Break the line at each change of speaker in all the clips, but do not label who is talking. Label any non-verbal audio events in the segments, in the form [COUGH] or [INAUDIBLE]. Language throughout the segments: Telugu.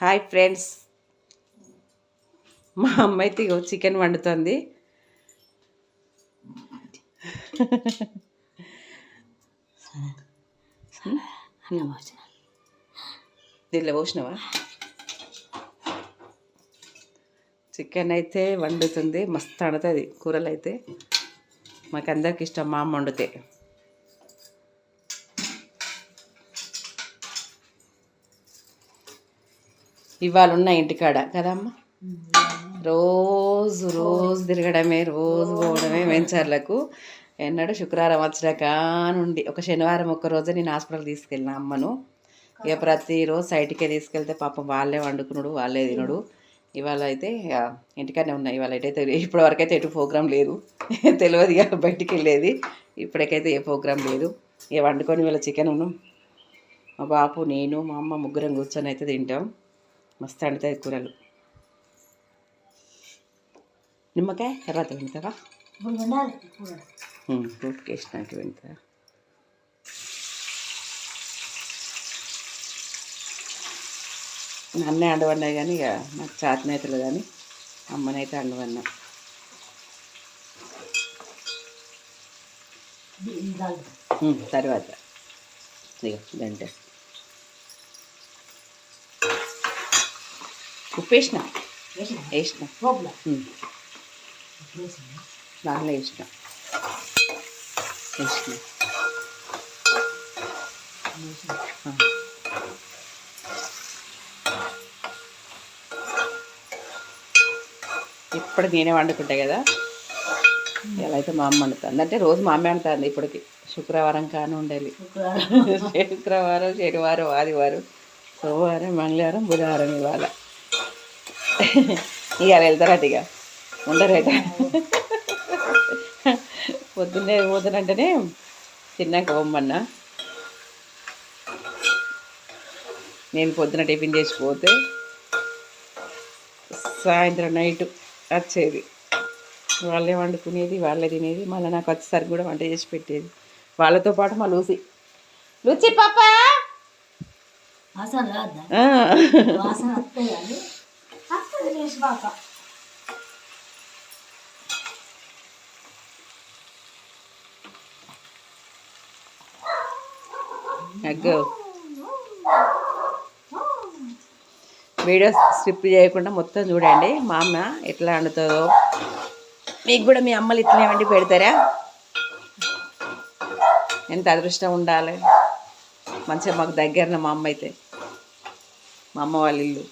Hi friends. మా అమ్మ అయితే చికెన్ వండుతుంది. దీనిలో పోసినావా? చికెన్ అయితే వండుతుంది. మస్తు వండుతుంది కూరలు అయితే మాకు అందరికి ఇష్టం మా అమ్మ వండితే. ఇవాళ ఉన్న ఇంటికాడ కదమ్మా? రోజు రోజు తిరగడమే రోజు పోవడమే వెంచర్లకు. ఎన్నడూ శుక్రవారం వచ్చినాక నుండి ఒక శనివారం ఒక్క రోజు నేను హాస్పిటల్ తీసుకెళ్ళిన అమ్మను. ఇక ప్రతిరోజు సైట్కే తీసుకెళ్తే పాపం వాళ్ళే వండుకున్నాడు వాళ్ళే తినడు. ఇవాళ అయితే ఇంటికాడనే ఉన్నాయి ఇవాళ అయితే ఇప్పటి వరకు అయితే ఎటు ప్రోగ్రామ్ లేదు. [LAUGHS] తెలియదు ఇక బయటికి వెళ్ళేది ఇప్పటికైతే ఏ ప్రోగ్రామ్ లేదు. ఇక వండుకొని ఇవాళ చికెన్ ఉన్నాం. మా బాపు నేను మా అమ్మ ముగ్గురం కూర్చొని అయితే తింటాం. మస్తు వండుతాయి కూరలు. నిమ్మకాయ తర్వాత వెళ్తావా ఫ్రూట్కి వేసినాక వెళ్తా నన్నే అండవన్నాయి కానీ ఇక నాకు చేతనైతులు కానీ అమ్మనైతే అండవన్నా తర్వాత. ఇక గంట ఉప్పు వేసిన? దాంట్లో వేసిన. వేసిన. నేనే వండుకుంటా కదా? ఇలా అయితే మా అమ్మ వండుతుంది. అంటే రోజు మా అమ్మ వండుతుంది ఇప్పటికి. శుక్రవారం కాను ఉండాలి. [LAUGHS] శుక్రవారం శనివారం ఆదివారం సోమవారం మంగళవారం బుధవారం ఇవాళ. [LAUGHS] ఇక వెళ్తారట ఇక. ఉండరట. పొద్దున్నే పోతానంటేనే తిన్నాక పోమ్మన్నా. నేను పొద్దున టిఫిన్ చేసిపోతే సాయంత్రం నైట్ వచ్చేది. వాళ్ళే వండుకునేది వాళ్ళే తినేది మళ్ళీ నాకు వచ్చేసరికి కూడా వంట చేసి పెట్టేది. వాళ్ళతో పాటు మా లూసి. లూచి పాప!
వాసన రాద్దా
అగ్గో వీడియో స్కిప్ చేయకుండా మొత్తం చూడండి. మా అమ్మ ఎట్లా వండుతుందో. మీకు కూడా మీ అమ్మలు ఇట్లనే వండి పెడతారా? ఎంత అదృష్టం ఉండాలి. మంచిగా మాకు దగ్గరన మా అమ్మ అయితే. మా అమ్మ వాళ్ళ ఇల్లు.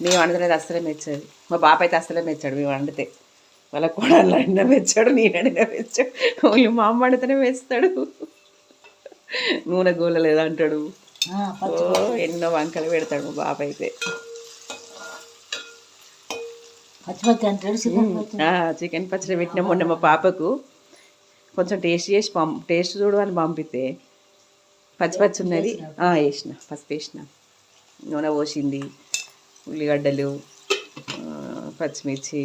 మేము వండుతున్నది అస్సలే మెచ్చేది. మా బాప అయితే అస్సలే మెచ్చాడు మేము వండితే వాళ్ళ కూడా అన్న మెచ్చాడు నేను అడిగినా మెచ్చాడు. ఓన్లీ మా అమ్మ వండితేనే వేస్తాడు నూనె గోలలేదు అంటాడు
ఆ,
ఓ
పచ్చి
ఎన్నో వంకలు పెడతాడు మా బాప అయితే.
చికెన్ పచ్చి
చికెన్ పచ్చడి. పెట్టిన మొన్న మా పాపకు. కొంచెం టేస్ట్ చేసి పం టేస్ట్ చూడు అని పంపితే. పచ్చి పచ్చి ఉన్నది. వేసిన పసుపు వేసిన. నూనె పోసింది. ఉల్లిగడ్డలు పచ్చిమిర్చి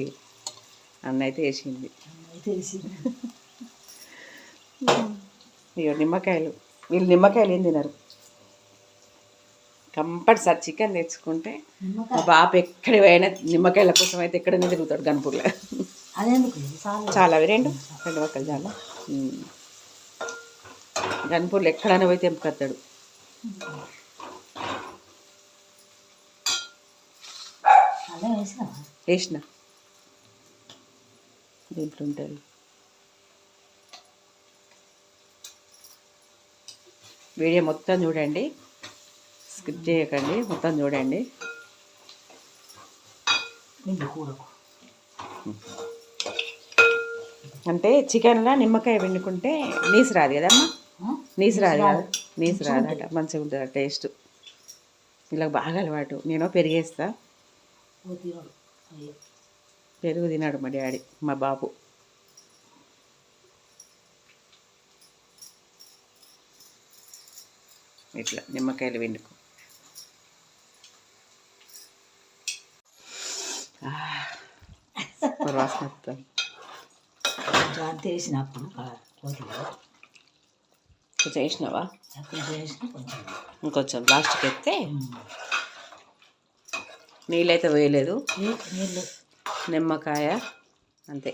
అన్న అయితే వేసింది. ఇక నిమ్మకాయలు. వీళ్ళు నిమ్మకాయలు ఏం తినరు. కంపల్సరీ చికెన్ తెచ్చుకుంటే మా బాప ఎక్కడి పోయినా నిమ్మకాయల కోసం అయితే ఎక్కడనే తిరుగుతాడు గన్పూర్లో.
అదెందుకు? చాలా.
అవి రెండు. రెండు ఒక్కలు చాలా. ఉమ్. గన్పూర్లో ఎక్కడైనా పోయి తెంపుకొస్తాడు.
వేసినా?
దీంట్లో ఉంటుంది. వీడియో మొత్తం చూడండి. స్కిప్ చేయకండి మొత్తం చూడండి. అంటే చికెన్లో నిమ్మకాయ పిండుకుంటే నీసు రాదు కదమ్మా? నీసు రాదు కదా? నీసు రాదట మంచిగా ఉంటుంది టేస్ట్. ఇలా బాగా అలవాటు. నేను పెరిగేస్తా. పెరుగు తినాడు మా డాడీ మా బాబు. ఇట్లా నిమ్మకాయలు సూపర్ వాసన
కొంచెం వేసినప్పుడు
వేసినావా
కొంచెం.
లాస్ట్కి ఎత్తే నీళ్ళైతే వేయలేదు నిమ్మకాయ అంతే.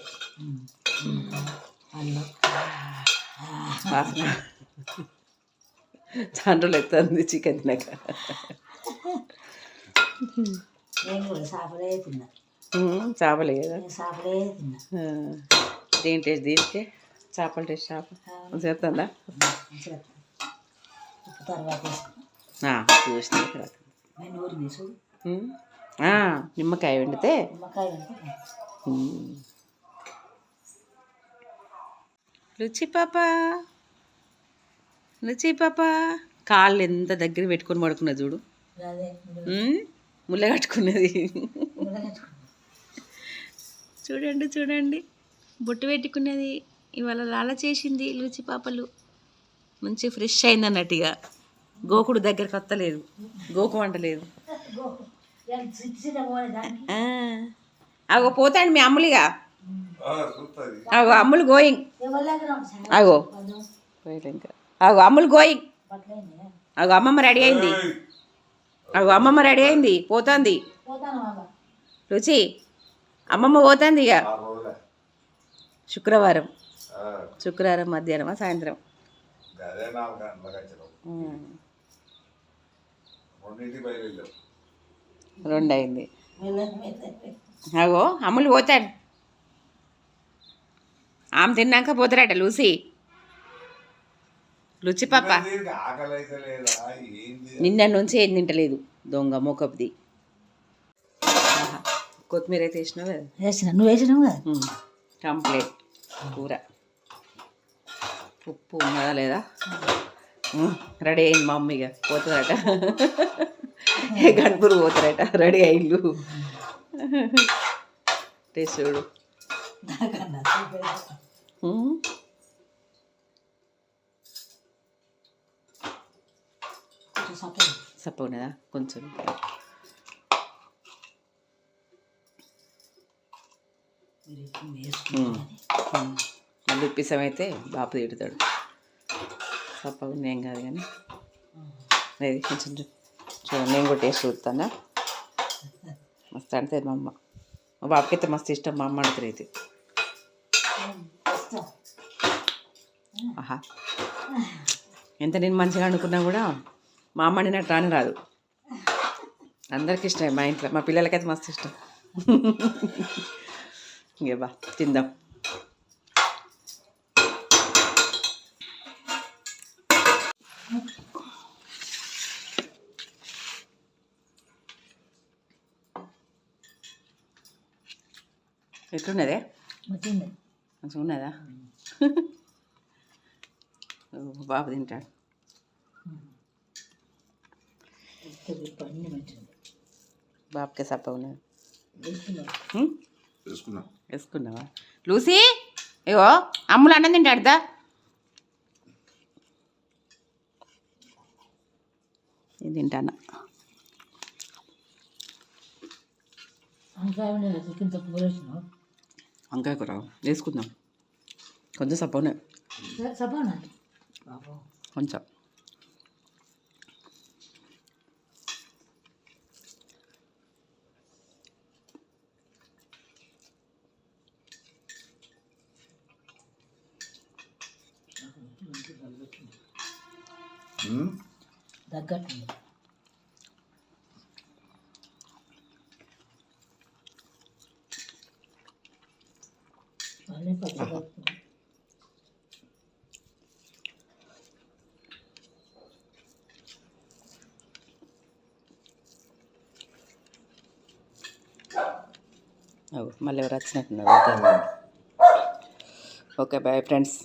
చాండ్రులు ఎత్తుంది చికెన్ తినక.
చేపలే
కదా. దీని టేస్ట్ దీనికి? చేపల టేస్ట్ చేప. చేస్తుందా? చూసిన తర్వాత నిమ్మకాయ వండితే. రుచి పాప. రుచి పాప. కాళ్ళు ఎంత దగ్గర పెట్టుకొని పడుకున్నా చూడు. ముళ్ళ కట్టుకున్నది. చూడండి చూడండి. బొట్టు పెట్టుకునేది ఇవాళ లాల చేసింది లుచి పాపలు. మంచి ఫ్రెష్ అయింది అన్నట్టుగా గోకుడు దగ్గరకు వస్తలేదు. గోకు వంటలేదు అగో పోతాండి మీ అమ్ములిగా. అగో అమ్ములు గోయింగ్. అగో ఇంకా అగో. అమ్ములు గోయింగ్. అగో అమ్మమ్మ రెడీ అయింది. అగో అమ్మమ్మ రెడీ అయింది. పోతుంది. రుచి అమ్మమ్మ పోతుంది ఇక శుక్రవారం. శుక్రవారం మధ్యాహ్నమా సాయంత్రం.
రెండింటికి బయలుదేరాం.
రెండు అయింది అగో అమ్ములు పోతాడు ఆమె తిన్నాక పోతారట లూసి. లుచి పాప. నిన్న నుంచి ఏం తింటలేదు దొంగ మోకపుది. కొత్తిమీర అయితే వేసినావు? కదా
వేసిన. నువ్వు వేసినావు కదా.
కంప్లీట్ కూర. ఉప్పు ఉన్నదా లేదా. రెడీ అయింది మా మమ్మీగా పోతుందట. గణపూర్ పోతారట? రెడీ టేస్ట్ చూడు. సప్ప ఉన్నదా? కొంచెం. మళ్ళీ ఉప్పిసం అయితే బాపు తిడతాడు. సప్ప ఉంది ఏం కాదు కానీ. అది కొంచెం చూడండి నేను కూడా టేస్ట్ చూస్తాను? మస్తు అంటే మా అమ్మ. మా బాబుకి అయితే మస్తు ఇష్టం మా అమ్మ అడుగుతారు అయితే. ఆహా. ఎంత నేను మంచిగా అనుకున్నా కూడా మా అమ్మ వండినట్టు రాని రాదు. అందరికి ఇష్టమే మా ఇంట్లో మా పిల్లలకైతే మస్తు ఇష్టం. [LAUGHS] ఇంకే బా తిందాం. ఎట్లున్నదే? మంచిగా ఉన్నదా బాబు తింటాడు. బాబుకే సప్ప ఉన్నది
వేసుకున్నావు?
లూసీ ఇగో అమ్ములు అన్నం తింటాడుదా ఇది తింటాను?
చికెన్ తక్కువ వేసినావు?
వంకాయ కూర వేసుకుందాం కొంచెం సప్ప ఉన్నది
సపోనా బాబు
కొంచెం
ఉమ్?
తగ్గట్టుంది మళ్ళీ పచ్చడి కలుపుతుంది.
అగో, మళ్ళీ ఎవరు వచ్చినట్టున్నారు? Okay bye friends.